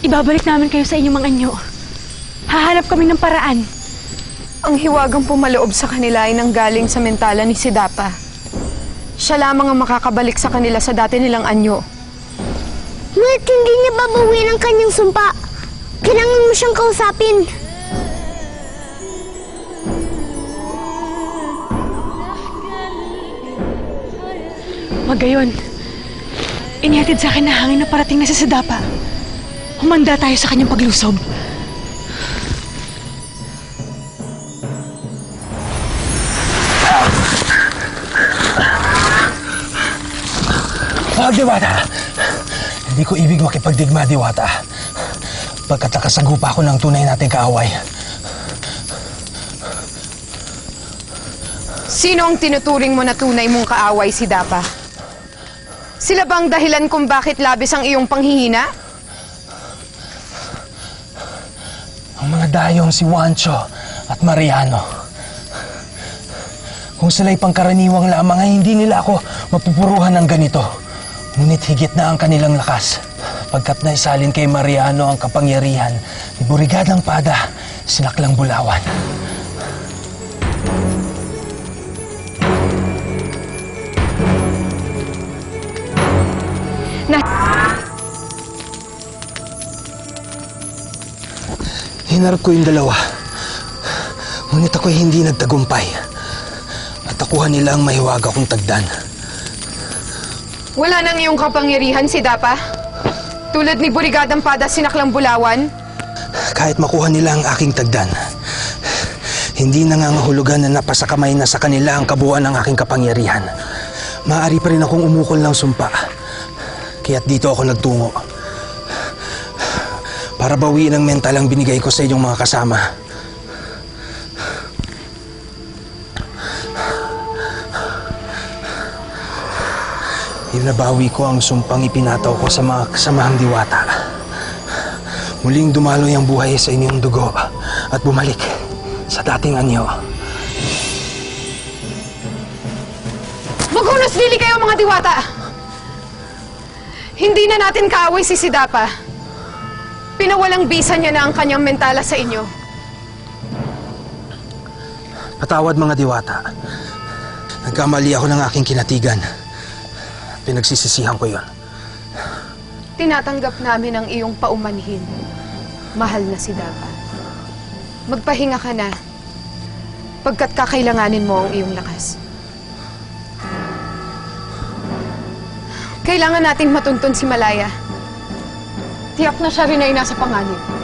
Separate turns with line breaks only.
Ibabalik namin kayo sa inyong mga anyo. Hahanap kami ng paraan.
Ang hiwagang pumaloob sa kanila ay nanggaling sa mentala ni Sidapa. Siya lamang ang makakabalik sa kanila sa dati nilang anyo.
Ngunit hindi niya babawi ng kanyang sumpa. Kailangan mo siyang kausapin.
Magayon, inihatid sa akin na hangin na parating na sa Sadapa. Humanda tayo sa kanyang paglusob.
Wag, Diwata! Hindi ko ibig makipagdigma, Diwata. Pagkat nakasagupa ako ng tunay nating kaaway.
Sino ang tinuturing mo na tunay mong kaaway, Sidapa? Sila bang dahilan kung bakit labis ang iyong panghihina?
Ang mga dayong si Juancho at Mariano. Kung sila'y pangkaraniwang lamang ay hindi nila ako mapupuruhan ng ganito. Ngunit higit na ang kanilang lakas. Pagkat naisalin kay Mariano ang kapangyarihan ni Burigadang Pada, sinaklang bulawan. Hinarap ko yung dalawa. Ngunit ako'y hindi nagtagumpay. At akuhan nila ang mahiwaga kong tagdan.
Wala nang iyong kapangyarihan, Sidapa? Tulad ni Burigadang Pada Sinaklang Bulawan?
Kahit makuha nila ang aking tagdan, hindi nangangahulugan na napasakamay na sa kanila ang kabuuan ng aking kapangyarihan. Maaari pa rin akong umukol ng sumpa. Kaya't dito ako nagtungo. Para bawiin ang mental ang binigay ko sa inyong mga kasama. Ibinabawi ko ang sumpang ipinataw ko sa mga kasamahang diwata. Muling dumaloy ang buhay sa inyong dugo at bumalik sa dating anyo.
Magunos dili kayo mga diwata! Hindi na natin kaaway si Sidapa. Pinawalang bisa niya na ang kanyang mentala sa inyo.
Patawad mga diwata. Nagkamali ako ng aking kinatigan. Pinagsisisihan ko yon.
Tinatanggap namin ang iyong paumanhin. Mahal na Sidapa. Magpahinga ka na. Pagkat kakailanganin mo ang iyong lakas. Kailangan nating matuntun si Malaya. Tiyak na siya rin ay nasa panganib.